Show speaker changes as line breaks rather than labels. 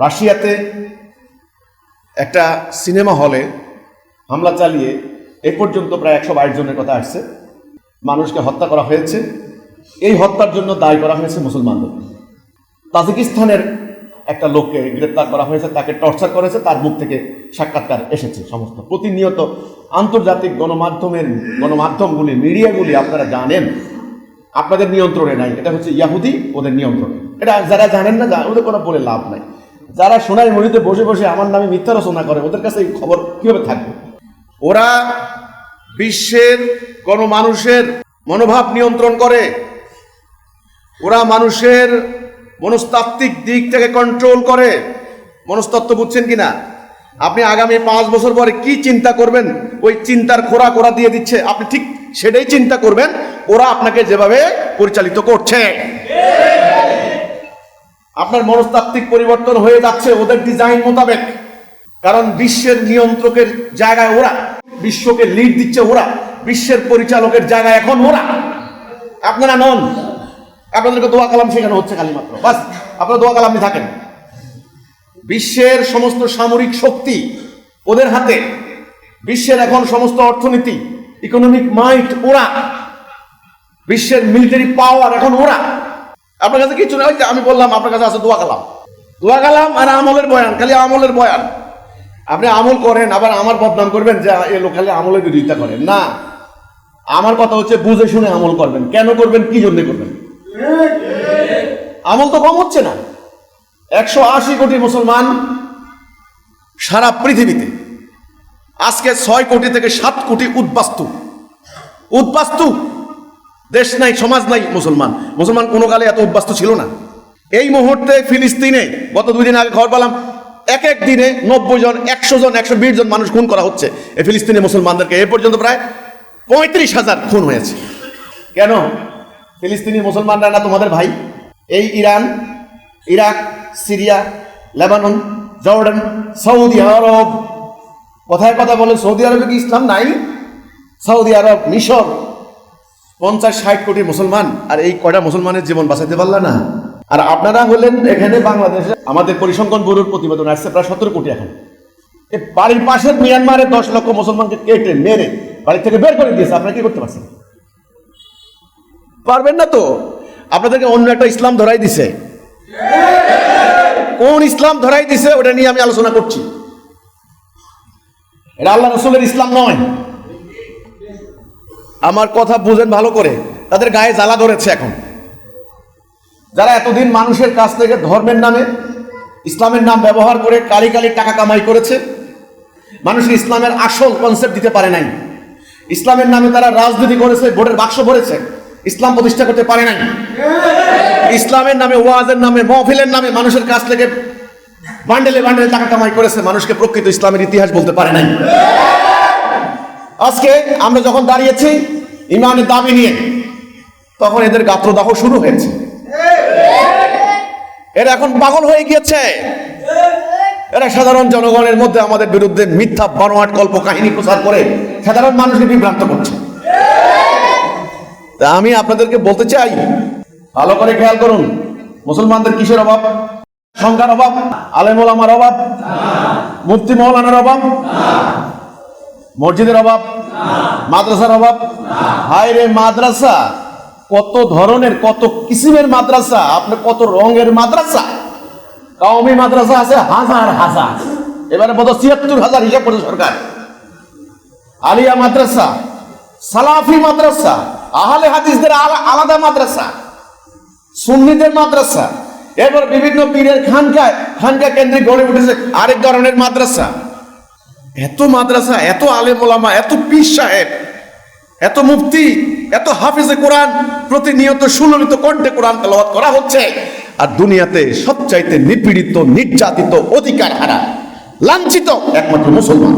রাশিয়াতে একটা সিনেমা হলে হামলা চালিয়ে এ পর্যন্ত প্রায় একশো বাইশ জনের কথা আসছে। মানুষকে হত্যা করা হয়েছে। এই হত্যার জন্য দায়ী করা হয়েছে মুসলমানদের। তাজিকিস্তানের একটা লোককে গ্রেপ্তার করা হয়েছে, তাকে টর্চার করেছে, তার মুখ থেকে সাক্ষাৎকার এসেছে সমস্ত। প্রতিনিয়ত আন্তর্জাতিক গণমাধ্যমের গণমাধ্যমগুলি, মিডিয়াগুলি, আপনারা জানেন, আপনাদের নিয়ন্ত্রণে নাই। এটা হচ্ছে ইয়াহুদি, ওদের নিয়ন্ত্রণে। এটা যারা জানেন না ওদের কোনো বলে লাভ নাই। যারা সোনাই মরিতে বসে বসে আমার নামে মিথ্যা রচনা করে, ওদের কাছে এই খবর কীভাবে থাকবে? ওরা বিশ্বের কোন মানুষের মনোভাব নিয়ন্ত্রণ করে। ওরা মানুষের মনস্তাত্ত্বিক দিক থেকে কন্ট্রোল করে। মনস্তত্ত্ব বুঝছেন কিনা? আপনি আগামী পাঁচ বছর পরে কি চিন্তা করবেন? ওই চিন্তার খোরাক ওরা দিয়ে দিচ্ছে। আপনি ঠিক সেটাই চিন্তা করবেন। ওরা আপনাকে যেভাবে পরিচালিত করছে। আপনার মনস্তাত্ত্বিক পরিবর্তন হয়ে যাচ্ছে ওদের ডিজাইন মোতাবেক। কারণ বিশ্বের নিয়ন্ত্রকের জায়গায় ওরা, বিশ্বকে লিড দিচ্ছে ওরা, বিশ্বের পরিচালকের জায়গায় এখন ওরা। আপনারা নন। আপনাদেরকে দোয়া কালাম শেখানো হচ্ছে খালি মাত্র। বাস, আপনারা দোয়া কালামে থাকেন। বিশ্বের সমস্ত সামরিক শক্তি ওদের হাতে। বিশ্বের এখন সমস্ত অর্থনীতি ইকোনমিক মাইট ওরা। বিশ্বের মিলিটারি পাওয়ার এখন ওরা। আপনার কাছে কিছু নেই আমি বললাম, আপনার কাছে আছে দোয়া কালাম। দোয়া কালাম আর আমলের বয়ান, খালি আমলের বয়ান। আপনি আমল করেন, আবার আমার বদনাম করবেন যে, এ লোক খালি আমলের বিরোধিতা করেন না। আমার কথা হচ্ছে, বুঝে শুনে আমল করবেন। কেন করবেন? কি জন্য করবেন? আমল তো কম হচ্ছে না। একশো আশি কোটি মুসলমান সারা পৃথিবীতে, আজকে ছয় কোটি থেকে সাত কোটি উদ্বাস্তু। উদ্বাস্তু দেশ নাই, সমাজ নাই মুসলমান। মুসলমান কোনো কালে এত উদ্বাস্তু ছিল না। এই মুহূর্তে ফিলিস্তিনে গত দুই দিন আগে খবর পেলাম, এক এক দিনে নব্বই জন, একশো জন, একশো বিশ জন মানুষ খুন করা হচ্ছে। এই ফিলিস্তিনি মুসলমানদেরকে এ পর্যন্ত প্রায় পঁয়ত্রিশ হাজার খুন হয়েছে। কেন? ফিলিস্তিনি মুসলমানরা না তোমাদের ভাই? এই Iran, Iraq, Syria, Lebanon, Jordan, Saudi Arab. কথায় কথা বলে সৌদি আরবে কি ইসলাম নাই? সৌদি আরব, মিশর পঞ্চাশ, ষাট কোটি মুসলমান। আর এই কয়টা মুসলমানের জীবন বাঁচাইতে পারলা না? আর আপনারা হলেন এখানে বাংলাদেশে, আমাদের পরিসংখ্যান ব্যুরোর প্রতিবেদন আসছে প্রায় সতেরো কোটি এখন। বাড়ির পাশের মিয়ানমারে দশ লক্ষ মুসলমানকে কেটে, মেরে বাড়ি থেকে বের করে দিয়েছে। আপনারা কি করতে পারছেন? পারবেন না তো? আপনাদেরকে অন্য একটা ইসলাম ধরাই দিছে। কোন ইসলাম ধরাই দিছে, ওটা নিয়ে আমি আলোচনা করছি। এটা আল্লাহ রসুলের ইসলাম নয়। আমার কথা বুঝেন ভালো করে। তাদের গায়ে জ্বালা ধরেছে এখন। যারা এতদিন মানুষের কাছ থেকে ধর্মের নামে, ইসলামের নাম ব্যবহার করে কালি কালি টাকা কামাই করেছে মানুষের ইসলামের আসল কনসেপ্ট দিতে পারে নাই। ইসলামের নামে তারা রাজনীতি করেছে, ভোটের বাক্স ভরেছে, ইসলাম প্রতিষ্ঠা করতে পারে নাই। ইসলামের নামে, ওয়াজের নামে, মহফিলের নামে মানুষের কাছ থেকে বান্ডেলে বান্ডেলে টাকা কামাই করেছে, মানুষকে প্রকৃত ইসলামের ইতিহাস বলতে পারে নাই। আজকে আমরা যখন দাঁড়িয়েছি ইমানের দাবি নিয়ে তখন এদের গাত্রদাহ শুরু হয়েছে। এরা এখন পাগল হয়ে গিয়েছে। এরা সাধারণ জনগণের মধ্যে আমাদের বিরুদ্ধে মিথ্যা বানোয়াট কল্প কাহিনী প্রচার করে সাধারণ মানুষকে বিভ্রান্ত করছে। তা আমি আপনাদেরকে বলতে চাই, ভালো করে খেয়াল করুন, মুসলমানদের কিসের অভাব? সংখ্যার অভাব? আলেমুল আমার অভাব? মুফতি মৌলানার অভাব? মসজিদের অভাব? মাদ্রাসার অভাব? হায় রে মাদ্রাসা, কত ধরনের, কত কিসিমের মাদ্রাসা? আপনার কত রঙের মাদ্রাসা? কাউমি মাদ্রাসা আছে হাজার হাজার। এবারে বোধ ছিয়াত্তর হাজার হিসাব করেছে সরকার। আলিয়া মাদ্রাসা, সালাফি মাদ্রাসা, আহলে হাদিসদের আলা- আলাদা মাদ্রাসা, সুন্নিদের মাদ্রাসা। এরপর বিভিন্ন পীরের খানকায়, খানকা কেন্দ্রিক গড়ে উঠেছে আরেক ধরনের মাদ্রাসা। এত মাদ্রাসা, এত আলেম ওলামা, এত পীর সাহেব, এত মুফতি, এত হাফিজে কোরআন, প্রতিনিয়ত সুললিত কণ্ঠে কোরআন তেলাওয়াত করা হচ্ছে। আর দুনিয়াতে সবচাইতে নিপীড়িত, নির্যাতিত অধিকার হারা লাঞ্ছিত একমাত্র মুসলমান।